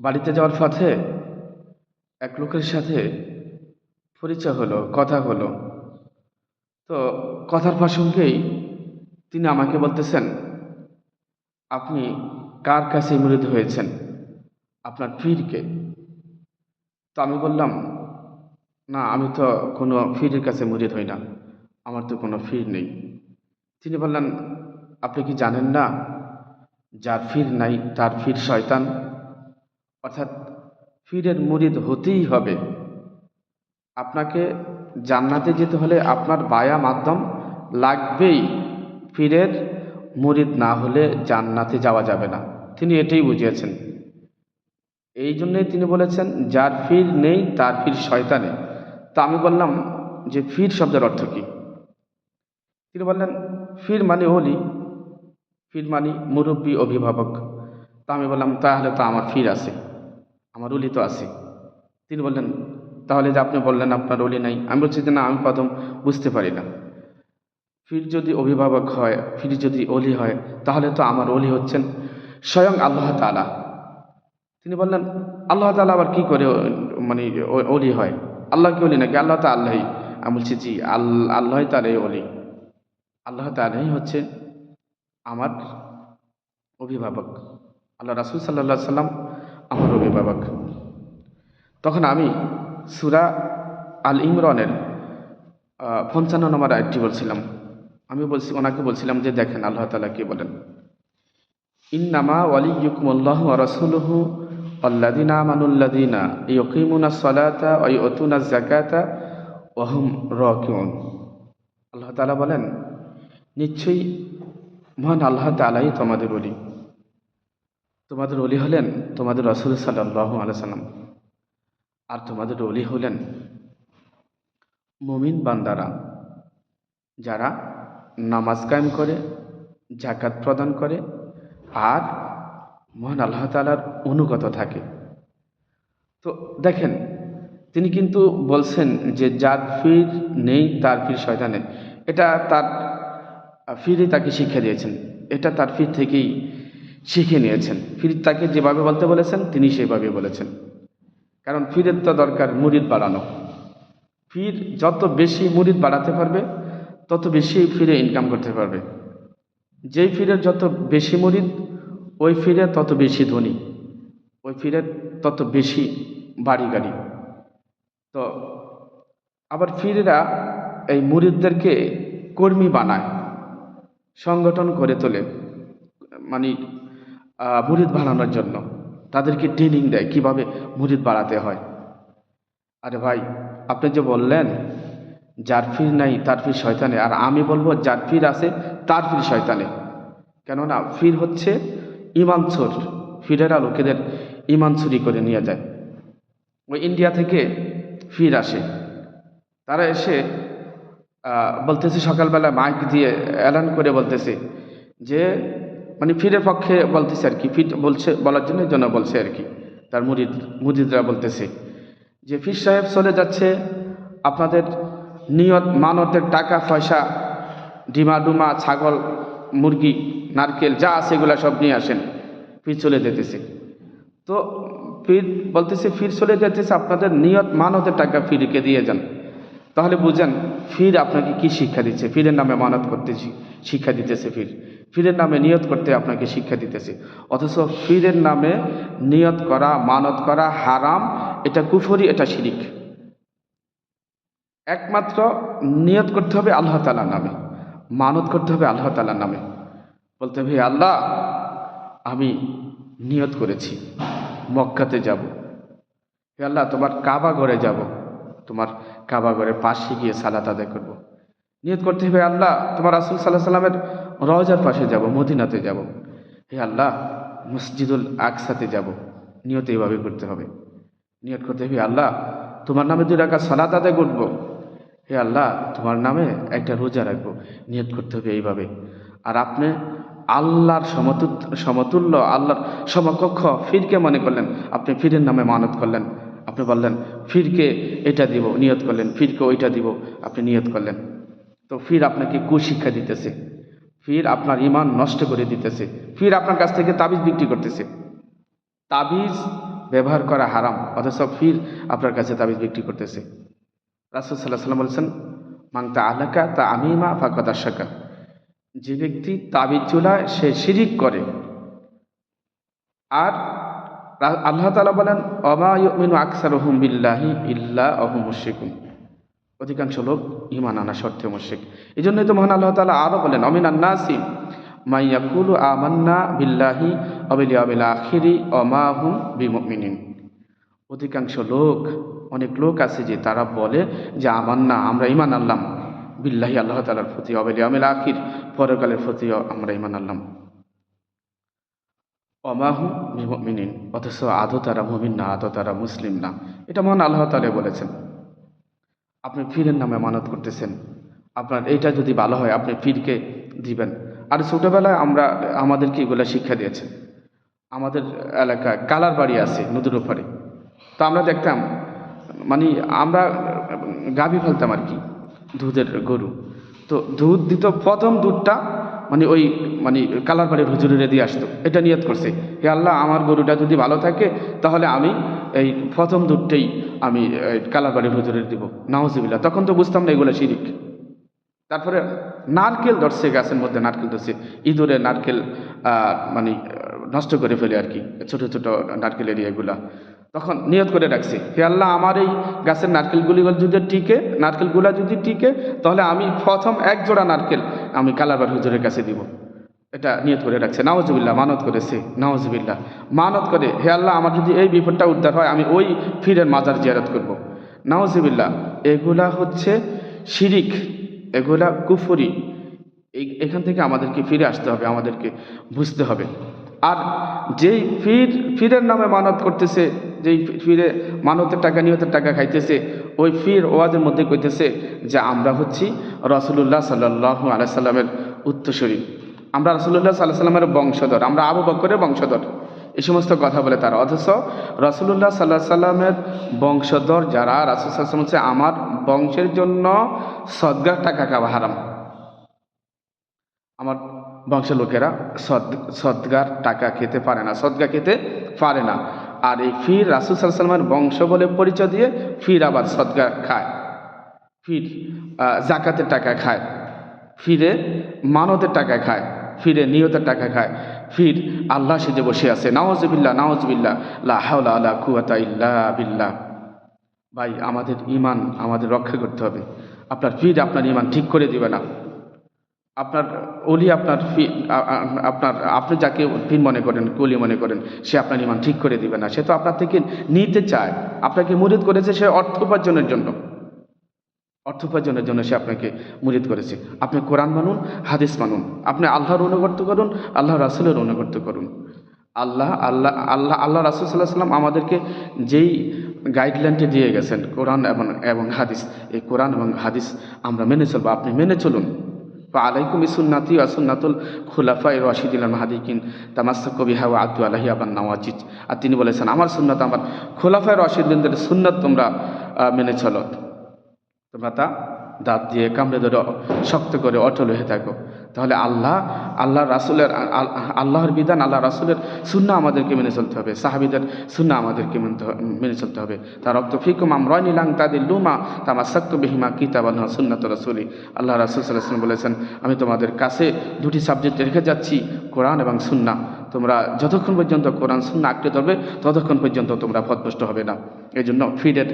বাড়িতে যাওয়ার পথে এক লোকের সাথে পরিচয় হলো, কথা হলো। তো কথার প্রসঙ্গেই তিনি আমাকে বলতেছেন, আপনি কার কাছে মুরিদ হয়েছেন? আপনার পীরকে? তো আমি বললাম, না, আমি তো কোনো ফিরের কাছে মুরিদ হই না। আমার তো কোনো ফির নেই। তিনি বললেন, আপনি কি জানেন না? যার ফির নাই, তার ফির শয়তান। অর্থাৎ ফিরের মুরিদ হতেই হবে। আপনাকে জান্নাতে যেতে হলে আপনার বায়া মাধ্যম লাগবেই। ফিরের মুরিদ না হলে জান্নাতে যাওয়া যাবে না। তিনি এটাই বুঝিয়েছেন। এই জন্যই তিনি বলেছেন, যার ফির নেই, তার ফির শয়তানে। তা আমি বললাম যে ফির শব্দের অর্থ কী? তিনি বললেন ফির মানে হলি ফির মানে মুরব্বী, অভিভাবক। তা আমি বললাম, তাহলে তো আমার ফির আছে। আমার অলি তো আছে। তিনি বললেন, তাহলে যে আপনি বললেন আপনার অলি নাই। আমি বলছি যে না, আমি প্রথম বুঝতে পারি না। ফির যদি অভিভাবক হয়, ফির যদি অলি হয়, তাহলে তো আমার অলি হচ্ছেন স্বয়ং আল্লাহ তালা তিনি বললেন, আল্লাহ তালা আবার কি করে মানে অলি হয়? আল্লাহ কি অলি নাকি? আল্লাহ তা আল্লাহই। আমি বলছি, জি আল্লাহ আল্লাহ তালাই অলি আল্লাহ তালাই হচ্ছে আমার অভিভাবক। আল্লাহ রাসুল সাল্লাহ সাল্লাম আমার অভিভাবক। তখন আমি সুরা আল ইমরনের পঞ্চান্ন নম্বর আয়টি বলছিলাম। আমি বলছি, ওনাকে বলছিলাম যে দেখেন, আল্লাহ তালা কি বলেন? ইন্নামা ওয়ালিয়ুকুমুল্লাহ রসুলহু আল্লাদিনা আমানুল্লাদিনা ইয়কিমুনা সলাতা ওই অতুনা জাকাতা ওহম রকিউন। আল্লাহ তালা বলেন, নিশ্চয়ই মহান আল্লাহ তালাই তোমাদের অলি তোমাদের অলি হলেন তোমাদের রসুল সাল্লাহ আলসালাম আর তোমাদের অলি হলেন মুমিন বান্দারা, যারা নামাজ কায়েম করে জাকাত প্রদান করে আর মহান আল্লাহ তালার অনুগত থাকে। তো দেখেন, তিনি কিন্তু বলছেন যে যার ফির নেই, তার ফির শয়তানে এটা তার ফিরে তাকে শিক্ষা দিয়েছেন। এটা তার ফির থেকেই শিখে নিয়েছেন। ফির তাকে যেভাবে বলতে বলেছেন, তিনি সেভাবে বলেছেন। কারণ ফিরের তো দরকার মুরিদ বাড়ানো। ফির যত বেশি মুরিদ বাড়াতে পারবে, তত বেশি ফিরে ইনকাম করতে পারবে। যেই ফিরের যত বেশি মুরিদ, ওই ফিরে তত বেশি ধনী। ওই ফিরের তত বেশি বাড়ি গাড়ি। তো আবার ফিরেরা এই মুরিদদেরকে কর্মী বানায়, সংগঠন করে তোলে। মানে মুরিদ বাড়ানোর জন্য। তাদেরকে ট্রেনিং দেয় কীভাবে মুরিদ বাড়াতে হয়। আরে ভাই, আপনি যে বললেন, যার ফির নাই তার ফির শয়তানে। আর আমি বলব, যার ফির আছে তার ফির শয়তানে। কেননা ফির হচ্ছে ইমান চোর। ফিরেরা লোকেদের ইমান চুরি করে নিয়ে যায়। ওই ইন্ডিয়া থেকে ফির আসে। তারা এসে বলতেছে সকালবেলা মাইক দিয়ে এলান করে বলতেছে যে মানে ফিরের পক্ষে বলতেছে আর কি ফির বলছে, বলার জন্য জন্য বলছে আর কি। তার মুরিদ, মুরিদরা বলতেছে যে, ফির সাহেব চলে যাচ্ছে, আপনাদের নিয়ত মানতের টাকা, পয়সা, ডিমা ডুমা, ছাগল, মুরগি, নারকেল, যা আছে এগুলো সব নিয়ে আসেন, ফির চলে যেতেছে। তো ফির বলতেছে, ফির চলে যেতেছে, আপনাদের নিয়ত মানতের টাকা ফিরকে দিয়ে যান। তাহলে বুঝেন, ফির আপনাকে কি শিক্ষা দিচ্ছে? ফিরের নামে মানত করতে শি- শিক্ষা দিতেছে ফির। ফিরের নামে নিয়ত করতে আপনাকে শিক্ষা দিতেছে। অথচ ফিরের নামে নিয়ত করা, মানত করা হারাম, এটা কুফরি, এটা শিরিক। একমাত্র নিয়ত করতে হবে আল্লাহ তালার নামে। মানত করতে হবে আল্লাহ তালার নামে। বলতে হবে আল্লাহ, আমি নিয়ত করেছি, মক্কাতে যাব। হে আল্লাহ, তোমার কাবা ঘরে যাব। তোমার কাবা ঘরের পাশে গিয়ে সালাত আদায় করব। নিয়ত করতে হবে আল্লাহ, তোমার রাসুল সাল্লাহ সাল্লামের রওজার পাশে যাব, মদিনাতে যাব। হে আল্লাহ, মসজিদুল আকসাতে যাব। নিয়ত এইভাবে করতে হবে। নিয়ত করতে হবে আল্লাহ, তোমার নামে দুই রাখা সালাত আদায় করব। হে আল্লাহ, তোমার নামে একটা রোজা রাখব। নিয়ত করতে হবে এইভাবে। আর আপনি আল্লাহর সমতুল সমতুল্য, আল্লাহর সমকক্ষ ফিরকে মনে করলেন, আপনি ফিরের নামে মানত করলেন। আপনি বললেন, ফিরকে এটা দিব, নিয়ত করলেন, ফিরকে ওইটা দিব। আপনি নিয়ত করলেন। তো ফির আপনাকে কুশিক্ষা দিতেছে। ফির আপনার ইমান নষ্ট করে দিতেছে। ফির আপনার কাছ থেকে তাবিজ বিক্রি করতেছে। তাবিজ ব্যবহার করা হারাম, অথচ ফির আপনার কাছে তাবিজ বিক্রি করতেছে। রাসুল সাল্লাহ সাল্লাম বলেছেন মাংতা আলাকা তা আমিমা ফাকত আশাকা। যে ব্যক্তি তাবিজ চুলায় সে শিরিক করে। আর আল্লাহ তালা বলেন অমায়ুমিনু আকসার বিল্লাহি ইল্লা অহু মুশিকুন অধিকাংশ লোক ইমান আনা সত্ত্বেও মুশিক এই জন্যই তো মহান আল্লাহ তালা আরও বলেন অমিন আন্নাসি মাইয়াকুলু আমান্না বিল্লাহি অবিল আবিল আখিরি অমাহুম বিমিনিন অধিকাংশ লোক, অনেক লোক আছে যে তারা বলে যে, আমান্না, আমরা ইমান আনলাম। বিল্লাহি আল্লাহ তালার প্রতি অবিল আমিল আখির পরকালের প্রতি আমরা ইমান আনলাম। অমাহু মিনিন অথচ আদৌ তারা মুমিন না, আদৌ তারা মুসলিম না। এটা মহান আল্লাহ তালে বলেছেন। আপনি ফিরের নামে মানত করতেছেন। আপনার এইটা যদি ভালো হয়, আপনি ফিরকে দিবেন। আর ছোটোবেলায় আমরা, আমাদেরকে এগুলো শিক্ষা দিয়েছে। আমাদের এলাকায় কালার বাড়ি আছে নদীর ওপারে। তো আমরা দেখতাম মানে আমরা গাভী ফেলতাম আর কি, দুধের গরু। তো দুধ দিত, প্রথম দুধটা মানে ওই মানে কালার বাড়ির হুজুরের দিয়ে আসতো। এটা নিয়ত করছে। হে আল্লাহ, আমার গরুটা যদি ভালো থাকে, তাহলে আমি এই প্রথম দুধটাই আমি কালার বাড়ির হুজুরের দিব। নাওজিবিল্লা তখন তো বুঝতাম না এগুলো শিরিক। তারপরে নারকেল ধরছে, গাছের মধ্যে নারকেল ধরছে। ইঁদুরে নারকেল মানে নষ্ট করে ফেলে আর কি। ছোটো ছোটো নারকেল এরিয়াগুলা তখন নিয়ত করে রাখছি। হে আল্লাহ, আমার এই গাছের নারকেলগুলি যদি টিকে, নারকেলগুলা যদি টিকে, তাহলে আমি প্রথম এক জোড়া নারকেল আমি কালারবার হুজুরের কাছে দিব। এটা নিয়ত করে রাখছে। নাওজবিল্লা মানত করেছে। নাওজবিল্লা মানত করে, হে আল্লাহ, আমার যদি এই বিপদটা উদ্ধার হয়, আমি ওই ফিরের মাজার জিয়ারত করব। নাওজবিল্লা এগুলা হচ্ছে শিরিক, এগুলা কুফরি। এই, এখান থেকে আমাদেরকে ফিরে আসতে হবে, আমাদেরকে বুঝতে হবে। আর যেই ফির, ফিরের নামে মানত করতেছে যেই ফিরে মানতের টাকা, নিয়তের টাকা খাইতেছে, ওই ফির ওয়াজের মধ্যে কইতেছে যে আমরা হচ্ছি রসুল্লাহ সাল্লাহ আলাইসাল্লামের উত্তরসূরি। আমরা রসুল্লাহ সাল্লাহ সাল্লামের বংশধর, আমরা আবু বকরের বংশধর। এই সমস্ত কথা বলে তারা। অথচ রসুল্লাহ সাল্লাহ সাল্লামের বংশধর যারা, রাসুল সাল্লাম হচ্ছে আমার বংশের জন্য সদ্গার টাকা খাওয়া হারাম। আমার বংশের লোকেরা সদ সদ্গার টাকা খেতে পারে না সদগা খেতে পারে না। আর এই ফির রাসুল সাল্লামের বংশ বলে পরিচয় দিয়ে ফির আবার সদগা খায়। ফির জাকাতের টাকা খায়। ফিরে মানতের টাকা খায়। ফিরে নিয়তের টাকা খায়। ফির আল্লাহ সেজে বসে আছে। নাওজবিল্লা নাওজবিল্লা লা হাওলা আলা কুয়াতা ইল্লা ভাই, আমাদের ইমান আমাদের রক্ষা করতে হবে। আপনার ফির আপনার ইমান ঠিক করে দিবে না। আপনার অলি আপনার ফি আপনার, আপনি যাকে ফির মনে করেন, কলি মনে করেন, সে আপনার ইমান ঠিক করে দিবে না। সে তো আপনার থেকে নিতে চায়। আপনাকে মুরিদ করেছে সে অর্থ উপার্জনের জন্য। অর্থ উপার্জনের জন্য সে আপনাকে মুরিদ করেছে। আপনি কোরআন মানুন, হাদিস মানুন। আপনি আল্লাহর অনুগত্য করুন আল্লাহ রাসুলের অনুগত্য করুন। আল্লাহ আল্লাহ আল্লাহ আল্লাহ রাসুল সাল্লাহ সাল্লাম আমাদেরকে যেই গাইডলাইনটি দিয়ে গেছেন, কোরআন এবং এবং হাদিস। এই কোরআন এবং হাদিস আমরা মেনে চলবো। আপনি মেনে চলুন। আলাইকুম ইসুন্নাতি আসুন্নাতুল খুলাফা এর রাশিদুল মাহাদিকিন। তামাস্তা বিহা ও আব্দু আলাহি আবার নওয়াজিজ। আর তিনি বলেছেন, আমার সুন্নাত আমার খোলাফায় রশিদুলদের সুন্নাত তোমরা মেনে চলো। তোমরা তা দাঁত দিয়ে কামড়ে ধরে শক্ত করে অটল হয়ে থাকো। তাহলে আল্লাহ আল্লাহ রাসুলের আল্লাহর বিধান, আল্লাহ রাসুলের সুন্না আমাদেরকে মেনে চলতে হবে। সাহাবিদের সুন্না আমাদেরকে মেনে চলতে হবে। তার রক্ত ফিকুম আমরাই নিলাং তাদের লুমা তামা সাক্ত বিহিমা কিতাব আল্লাহ সুন্নাত রসুলি। আল্লাহ রাসুল সাল্লাহ বলেছেন, আমি তোমাদের কাছে দুটি সাবজেক্ট রেখে যাচ্ছি, কোরআন এবং সুন্না তোমরা যতক্ষণ পর্যন্ত কোরআন সুন্না আঁকড়ে ধরবে, ততক্ষণ পর্যন্ত তোমরা পথভ্রষ্ট হবে না। এই জন্য ফিডের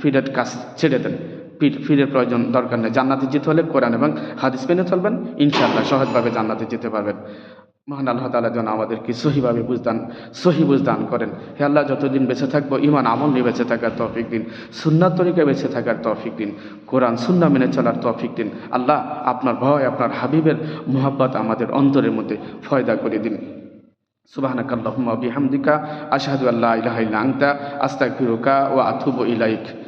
ফিডের কাজ ছেড়ে দেন। ফিড ফিডের প্রয়োজন দরকার নেই। জান্নাতে যেতে হলে কোরআন এবং হাদিস মেনে চলবেন। ইনশাআল্লাহ সহজভাবে জান্নাতে যেতে পারবেন। মহান আল্লাহ তালা যেন আমাদেরকে সহিভাবে বুঝদান, সহি বুঝদান করেন। হে আল্লাহ, যতদিন বেঁচে থাকব ইমান আমল নিয়ে বেঁচে থাকার তৌফিক দিন। সুন্নাত তরিকায় বেঁচে থাকার তৌফিক দিন। কোরআন, সুন্না মেনে চলার তৌফিক দিন। আল্লাহ আপনার ভয়, আপনার হাবিবের মোহাব্বত আমাদের অন্তরের মধ্যে ফয়দা করে দিন। সুবাহানাক আল্লাহুম্মা বিহামদিকা, আশহাদু আল্লা ইলাহা ইল্লা আনতা, আস্তাগফিরুকা ওয়া আতুবু ইলাইক।